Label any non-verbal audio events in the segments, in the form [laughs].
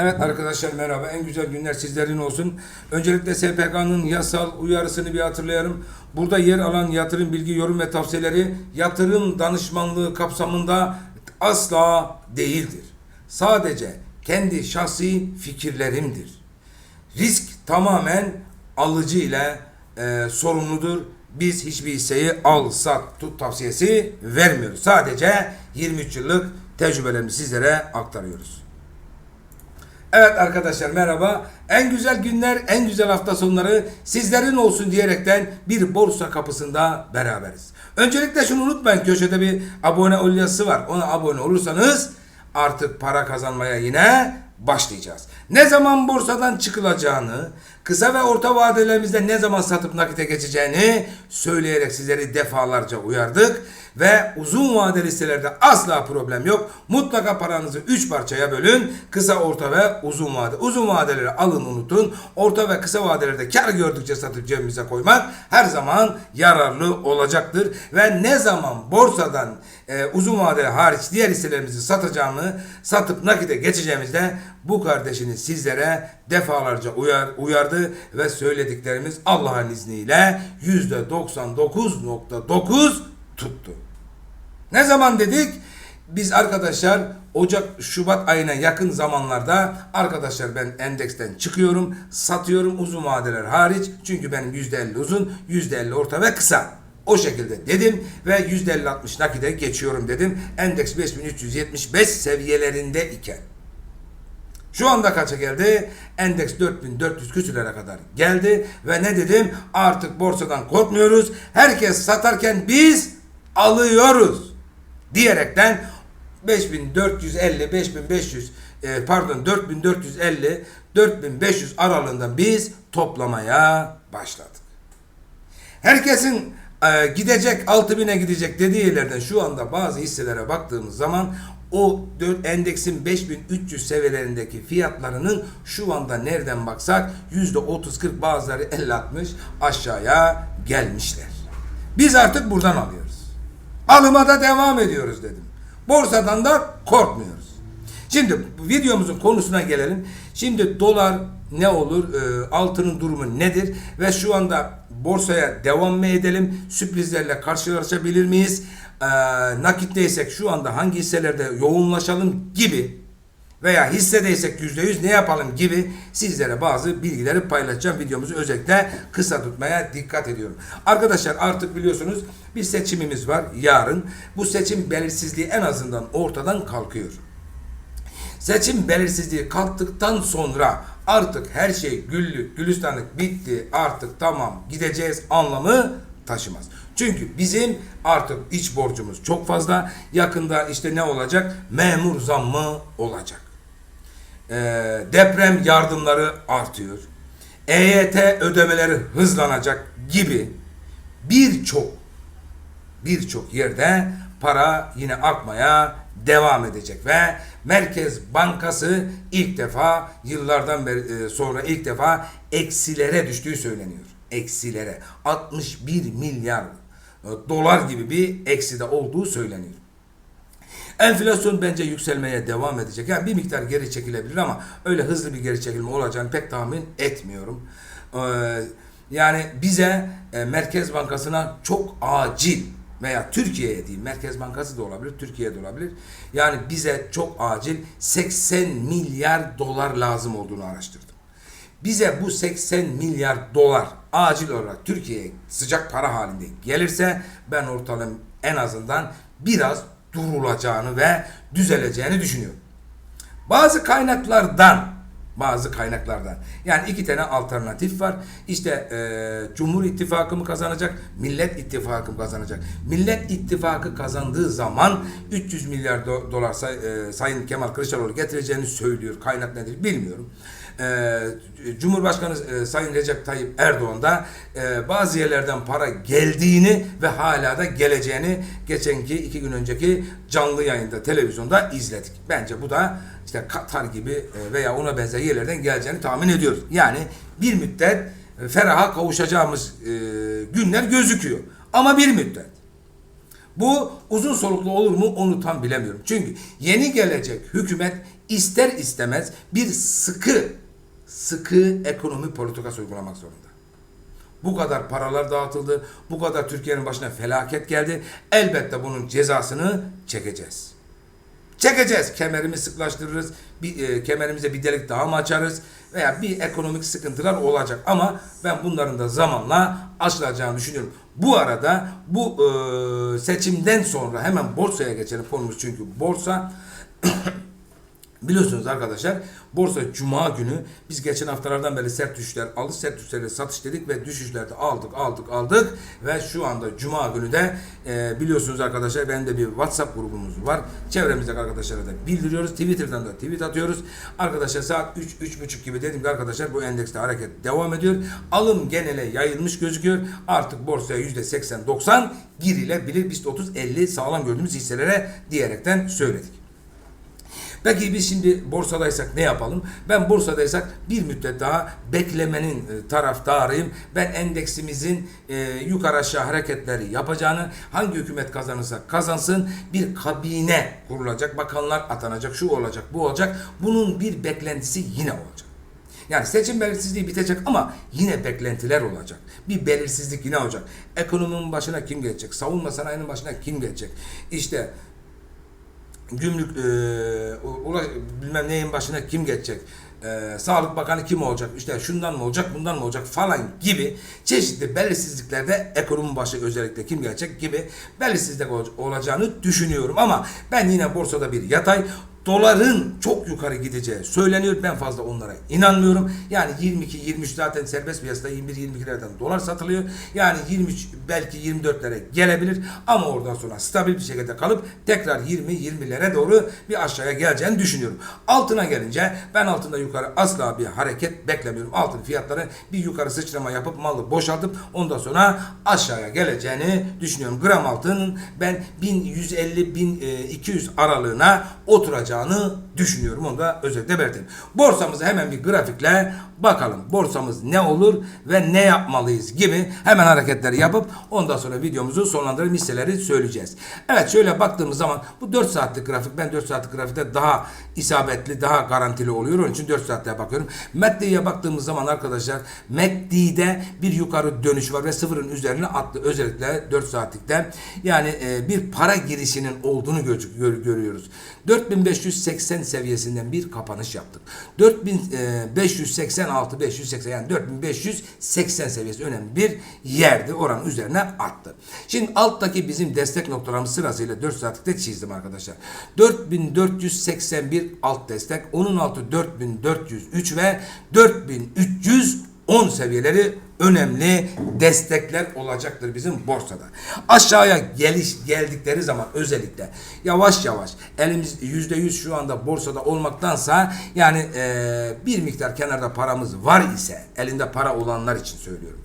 Evet arkadaşlar merhaba. En güzel günler sizlerin olsun. Öncelikle SPK'nın yasal uyarısını bir hatırlayalım. Burada yer alan yatırım bilgi, yorum ve tavsiyeleri yatırım danışmanlığı kapsamında asla değildir. Sadece kendi şahsi fikirlerimdir. Risk tamamen alıcı ile e, sorumludur. Biz hiçbir hisseyi al, sat, tut tavsiyesi vermiyoruz. Sadece 23 yıllık tecrübelerimizi sizlere aktarıyoruz. Evet arkadaşlar merhaba. En güzel günler, en güzel hafta sonları sizlerin olsun diyerekten bir borsa kapısında beraberiz. Öncelikle şunu unutmayın köşede bir abone ol yazısı var. Ona abone olursanız artık para kazanmaya yine başlayacağız. Ne zaman borsadan çıkılacağını, kısa ve orta vadelerimizde ne zaman satıp nakite geçeceğini söyleyerek sizleri defalarca uyardık ve uzun vadeli hisselerde asla problem yok. Mutlaka paranızı 3 parçaya bölün. Kısa, orta ve uzun vade. Uzun vadeleri alın unutun. Orta ve kısa vadelerde kar gördükçe satıp cebimize koymak her zaman yararlı olacaktır. Ve ne zaman borsadan e, uzun vadeli hariç diğer hisselerimizi satacağını, satıp nakite geçeceğimizde bu kardeşiniz sizlere defalarca uyar, uyardı ve söylediklerimiz Allah'ın izniyle %99.9 tuttu. Ne zaman dedik? Biz arkadaşlar Ocak, Şubat ayına yakın zamanlarda arkadaşlar ben endeksten çıkıyorum, satıyorum uzun vadeler hariç. Çünkü benim %50 uzun, %50 orta ve kısa. O şekilde dedim ve %50-60 nakide geçiyorum dedim. Endeks 5375 seviyelerinde iken. Şu anda kaça geldi? Endeks 4400 küsürlere kadar geldi ve ne dedim? Artık borsadan korkmuyoruz. Herkes satarken biz alıyoruz diyerekten 5450 5500 e, pardon 4450 4500 aralığında biz toplamaya başladık. Herkesin e, gidecek 6000'e gidecek dediği yerlerden şu anda bazı hisselere baktığımız zaman o dört- endeksin 5300 seviyelerindeki fiyatlarının şu anda nereden baksak %30-40 bazıları 50-60 aşağıya gelmişler. Biz artık buradan alıyoruz. Alıma da devam ediyoruz dedim. Borsadan da korkmuyoruz. Şimdi videomuzun konusuna gelelim. Şimdi dolar ne olur? e, altının durumu nedir? Ve şu anda borsaya devam mı edelim? Sürprizlerle karşılaşabilir miyiz? E, nakitteysek şu anda hangi hisselerde yoğunlaşalım gibi veya hissedeysek yüzde yüz ne yapalım gibi sizlere bazı bilgileri paylaşacağım. Videomuzu özellikle kısa tutmaya dikkat ediyorum. Arkadaşlar artık biliyorsunuz bir seçimimiz var yarın. Bu seçim belirsizliği en azından ortadan kalkıyor. Seçim belirsizliği kalktıktan sonra artık her şey güllük, gülistanlık bitti, artık tamam gideceğiz anlamı taşımaz. Çünkü bizim artık iç borcumuz çok fazla. Yakında işte ne olacak? Memur zammı olacak. Ee, deprem yardımları artıyor. EYT ödemeleri hızlanacak gibi birçok birçok yerde para yine akmaya devam edecek ve Merkez Bankası ilk defa yıllardan beri e, sonra ilk defa eksilere düştüğü söyleniyor. Eksilere 61 milyar dolar gibi bir ekside olduğu söyleniyor. Enflasyon bence yükselmeye devam edecek. Yani bir miktar geri çekilebilir ama öyle hızlı bir geri çekilme olacağını pek tahmin etmiyorum. Ee, yani bize e, Merkez Bankası'na çok acil veya Türkiye'ye değil Merkez Bankası da olabilir, Türkiye'de olabilir. Yani bize çok acil 80 milyar dolar lazım olduğunu araştırdım. Bize bu 80 milyar dolar acil olarak Türkiye'ye sıcak para halinde gelirse ben ortalığın en azından biraz durulacağını ve düzeleceğini düşünüyorum. Bazı kaynaklardan bazı kaynaklardan. Yani iki tane alternatif var. İşte e, Cumhur İttifakı mı kazanacak, Millet İttifakı mı kazanacak? Millet İttifakı kazandığı zaman 300 milyar do- dolar say, e, Sayın Kemal Kılıçdaroğlu getireceğini söylüyor. Kaynak nedir bilmiyorum. E, Cumhurbaşkanı e, Sayın Recep Tayyip Erdoğan da e, bazı yerlerden para geldiğini ve hala da geleceğini geçenki iki gün önceki canlı yayında televizyonda izledik. Bence bu da işte Katar gibi e, veya ona benzer yerlerden geleceğini tahmin ediyoruz. Yani bir müddet e, feraha kavuşacağımız e, günler gözüküyor. Ama bir müddet. Bu uzun soluklu olur mu onu tam bilemiyorum. Çünkü yeni gelecek hükümet ister istemez bir sıkı sıkı ekonomi politikası uygulamak zorunda. Bu kadar paralar dağıtıldı, bu kadar Türkiye'nin başına felaket geldi. Elbette bunun cezasını çekeceğiz. Çekeceğiz. Kemerimi sıklaştırırız. Bir, e, kemerimize bir delik daha mı açarız? Veya bir ekonomik sıkıntılar olacak. Ama ben bunların da zamanla aşılacağını düşünüyorum. Bu arada bu e, seçimden sonra hemen borsaya geçelim konumuz çünkü borsa Biliyorsunuz arkadaşlar borsa cuma günü biz geçen haftalardan beri sert düşüşler aldık. Sert düşüşlere satış dedik ve düşüşlerde aldık aldık aldık ve şu anda cuma günü de e, biliyorsunuz arkadaşlar benim de bir WhatsApp grubumuz var. Çevremizdeki arkadaşlara da bildiriyoruz. Twitter'dan da tweet atıyoruz. Arkadaşlar saat 3 3.30 gibi dedim ki arkadaşlar bu endekste hareket devam ediyor. Alım genele yayılmış gözüküyor. Artık borsaya %80-90 girilebilir. BIST 30 50 sağlam gördüğümüz hisselere diyerekten söyledik. Peki biz şimdi borsadaysak ne yapalım? Ben borsadaysak bir müddet daha beklemenin e, taraftarıyım. Ben endeksimizin e, yukarı aşağı hareketleri yapacağını, hangi hükümet kazanırsa kazansın bir kabine kurulacak, bakanlar atanacak, şu olacak, bu olacak. Bunun bir beklentisi yine olacak. Yani seçim belirsizliği bitecek ama yine beklentiler olacak. Bir belirsizlik yine olacak. Ekonominin başına kim gelecek? Savunma sanayinin başına kim gelecek? İşte gümrük e, ula, bilmem neyin başına kim geçecek? E, Sağlık Bakanı kim olacak? İşte şundan mı olacak, bundan mı olacak falan gibi çeşitli belirsizliklerde ekonomi başı özellikle kim gelecek gibi belirsizlik ol- olacağını düşünüyorum ama ben yine borsada bir yatay doların çok yukarı gideceği söyleniyor. Ben fazla onlara inanmıyorum. Yani 22-23 zaten serbest piyasada 21-22'lerden dolar satılıyor. Yani 23 belki 24'lere gelebilir ama oradan sonra stabil bir şekilde kalıp tekrar 20-20'lere doğru bir aşağıya geleceğini düşünüyorum. Altına gelince ben altında yukarı asla bir hareket beklemiyorum. Altın fiyatları bir yukarı sıçrama yapıp malı boşaltıp ondan sonra aşağıya geleceğini düşünüyorum. Gram altının ben 1150-1200 aralığına 呢？Düşünüyorum. Onu da özellikle belirteyim. Borsamızı hemen bir grafikle bakalım. Borsamız ne olur ve ne yapmalıyız gibi hemen hareketleri yapıp ondan sonra videomuzu sonlandırıp hisseleri söyleyeceğiz. Evet şöyle baktığımız zaman bu 4 saatlik grafik ben 4 saatlik grafikte daha isabetli, daha garantili oluyor. Onun için 4 saatte bakıyorum. MACD'ye baktığımız zaman arkadaşlar MACD'de bir yukarı dönüş var ve sıfırın üzerine attı. Özellikle 4 saatlikte. Yani e, bir para girişinin olduğunu gör, gör, görüyoruz. 4580 seviyesinden bir kapanış yaptık. 4586 580 yani 4580 seviyesi önemli bir yerdi. Oranın üzerine attı. Şimdi alttaki bizim destek noktalarımız sırasıyla 4 saatlikte çizdim arkadaşlar. 4481 alt destek, onun altı 4403 ve 4310 seviyeleri önemli destekler olacaktır bizim borsada. Aşağıya geliş geldikleri zaman özellikle yavaş yavaş elimiz yüzde yüz şu anda borsada olmaktansa yani e, bir miktar kenarda paramız var ise elinde para olanlar için söylüyorum.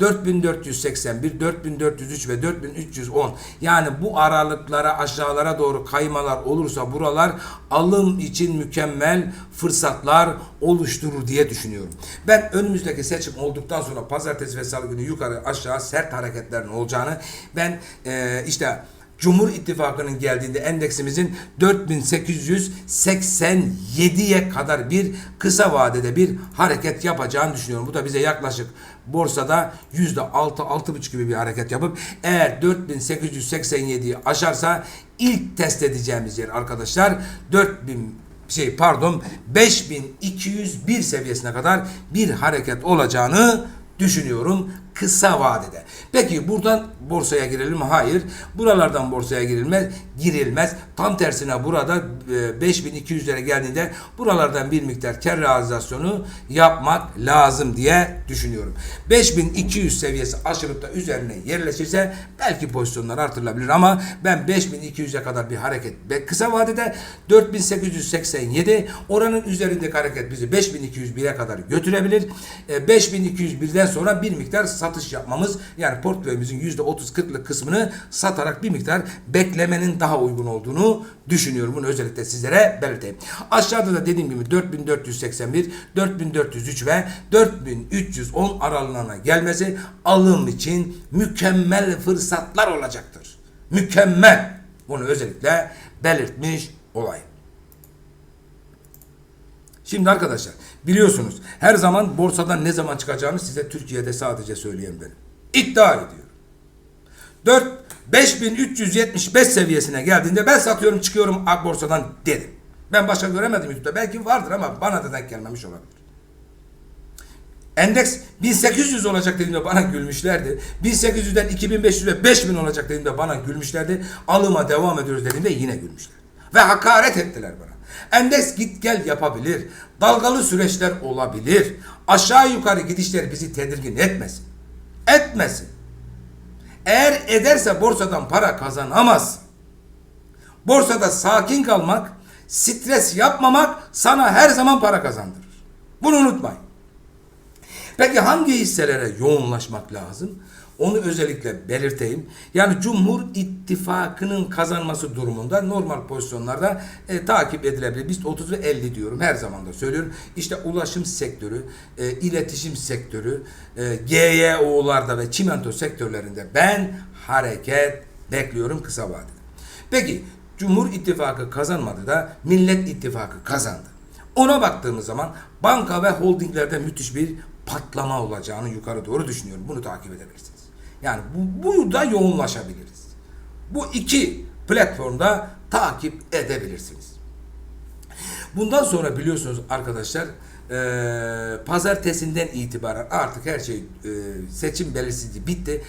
4481, 4403 ve 4310 yani bu aralıklara aşağılara doğru kaymalar olursa buralar alım için mükemmel fırsatlar oluşturur diye düşünüyorum. Ben önümüzdeki seçim olduktan sonra pazartesi ve salı günü yukarı aşağı sert hareketlerin olacağını ben e, işte Cumhur İttifakı'nın geldiğinde endeksimizin 4887'ye kadar bir kısa vadede bir hareket yapacağını düşünüyorum. Bu da bize yaklaşık borsada %6-6,5 gibi bir hareket yapıp eğer 4887'yi aşarsa ilk test edeceğimiz yer arkadaşlar 4000 şey pardon 5201 seviyesine kadar bir hareket olacağını düşünüyorum kısa vadede. Peki buradan borsaya girelim? Hayır. Buralardan borsaya girilmez. Girilmez. Tam tersine burada e, 5200'lere geldiğinde buralardan bir miktar kar realizasyonu yapmak lazım diye düşünüyorum. 5200 seviyesi aşırıp da üzerine yerleşirse belki pozisyonlar artırılabilir ama ben 5200'e kadar bir hareket ve kısa vadede 4887 oranın üzerindeki hareket bizi 5201'e kadar götürebilir. E, 5201'den sonra bir miktar satış yapmamız yani portföyümüzün %30-40'lık kısmını satarak bir miktar beklemenin daha uygun olduğunu düşünüyorum. Bunu özellikle sizlere belirteyim. Aşağıda da dediğim gibi 4481, 4403 ve 4310 aralığına gelmesi alım için mükemmel fırsatlar olacaktır. Mükemmel. Bunu özellikle belirtmiş olayım. Şimdi arkadaşlar biliyorsunuz her zaman borsadan ne zaman çıkacağını size Türkiye'de sadece söyleyen benim. İddia ediyorum. 4 5375 seviyesine geldiğinde ben satıyorum çıkıyorum ak borsadan dedim. Ben başka göremedim YouTube'da. Belki vardır ama bana da denk gelmemiş olabilir. Endeks 1800 olacak dediğimde bana gülmüşlerdi. 1800'den 2500 ve 5000 olacak dediğimde bana gülmüşlerdi. Alıma devam ediyoruz dediğimde yine gülmüşler. Ve hakaret ettiler bana. Endeks git gel yapabilir. Dalgalı süreçler olabilir. Aşağı yukarı gidişler bizi tedirgin etmesin. Etmesin. Eğer ederse borsadan para kazanamaz. Borsada sakin kalmak, stres yapmamak sana her zaman para kazandırır. Bunu unutmayın. Peki hangi hisselere yoğunlaşmak lazım? Onu özellikle belirteyim. Yani Cumhur İttifakı'nın kazanması durumunda normal pozisyonlarda e, takip edilebilir. Biz 30 ve 50 diyorum. Her zaman da söylüyorum. İşte ulaşım sektörü, e, iletişim sektörü, e, GYO'larda ve çimento sektörlerinde ben hareket bekliyorum kısa vadede. Peki Cumhur İttifakı kazanmadı da Millet İttifakı kazandı. Ona baktığımız zaman banka ve holdinglerde müthiş bir patlama olacağını yukarı doğru düşünüyorum. Bunu takip edebilirsiniz. Yani bu, bunu da yoğunlaşabiliriz. Bu iki platformda takip edebilirsiniz. Bundan sonra biliyorsunuz arkadaşlar e, pazartesinden itibaren artık her şey e, seçim belirsizliği bitti.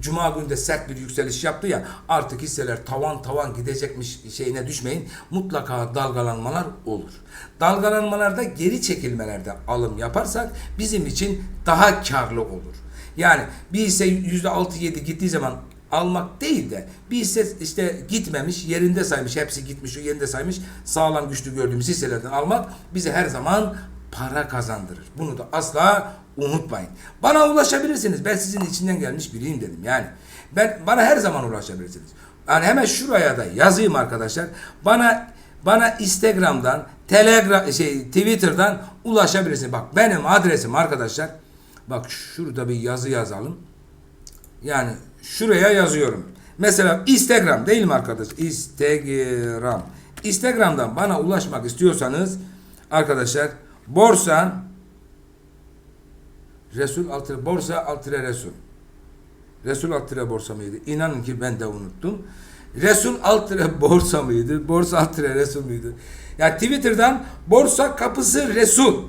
Cuma günü de sert bir yükseliş yaptı ya artık hisseler tavan tavan gidecekmiş şeyine düşmeyin. Mutlaka dalgalanmalar olur. Dalgalanmalarda geri çekilmelerde alım yaparsak bizim için daha karlı olur. Yani bir hisse yüzde altı yedi gittiği zaman almak değil de bir hisse işte gitmemiş, yerinde saymış, hepsi gitmiş, o yerinde saymış, sağlam güçlü gördüğümüz hisselerden almak bize her zaman para kazandırır. Bunu da asla unutmayın. Bana ulaşabilirsiniz. Ben sizin içinden gelmiş biriyim dedim. Yani ben bana her zaman ulaşabilirsiniz. Yani hemen şuraya da yazayım arkadaşlar. Bana bana Instagram'dan, Telegram şey Twitter'dan ulaşabilirsiniz. Bak benim adresim arkadaşlar. Bak şurada bir yazı yazalım. Yani şuraya yazıyorum. Mesela Instagram değil mi arkadaş? Instagram. Instagram'dan bana ulaşmak istiyorsanız arkadaşlar borsa Resul altı borsa altı Resul. Resul altı borsa mıydı? İnanın ki ben de unuttum. Resul altı [laughs] borsa mıydı? Borsa altı Resul müydü? Ya yani Twitter'dan borsa kapısı Resul.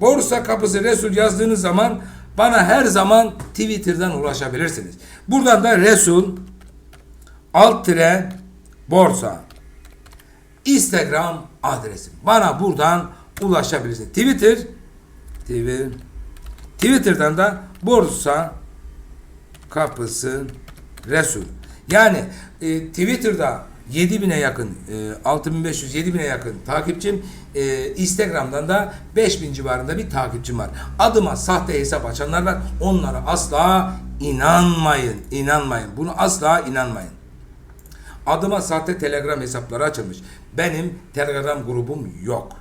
Borsa kapısı Resul yazdığınız zaman bana her zaman Twitter'dan ulaşabilirsiniz. Buradan da Resul alt tire borsa Instagram adresim. Bana buradan ulaşabilirsiniz. Twitter Twitter Twitter'dan da borsa kapısı Resul. Yani e, Twitter'da 7000'e yakın, e, 6500 7000'e yakın takipçim. E, Instagram'dan da 5000 civarında bir takipçim var. Adıma sahte hesap açanlar var. Onlara asla inanmayın. İnanmayın. Bunu asla inanmayın. Adıma sahte Telegram hesapları açılmış. Benim Telegram grubum yok.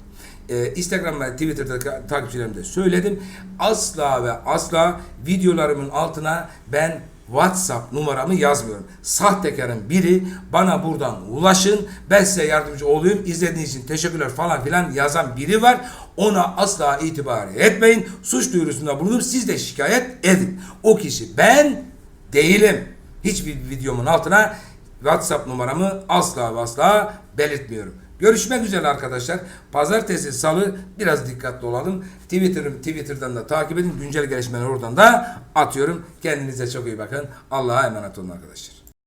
Ee, Instagram ve Twitter'da takipçilerimde söyledim. Asla ve asla videolarımın altına ben WhatsApp numaramı yazmıyorum. Sahtekarın biri bana buradan ulaşın. Ben size yardımcı olayım. İzlediğiniz için teşekkürler falan filan yazan biri var. Ona asla itibar etmeyin. Suç duyurusunda bulunup siz de şikayet edin. O kişi ben değilim. Hiçbir videomun altına WhatsApp numaramı asla asla belirtmiyorum. Görüşmek üzere arkadaşlar. Pazartesi, salı biraz dikkatli olalım. Twitter'ım, Twitter'dan da takip edin. Güncel gelişmeleri oradan da atıyorum. Kendinize çok iyi bakın. Allah'a emanet olun arkadaşlar.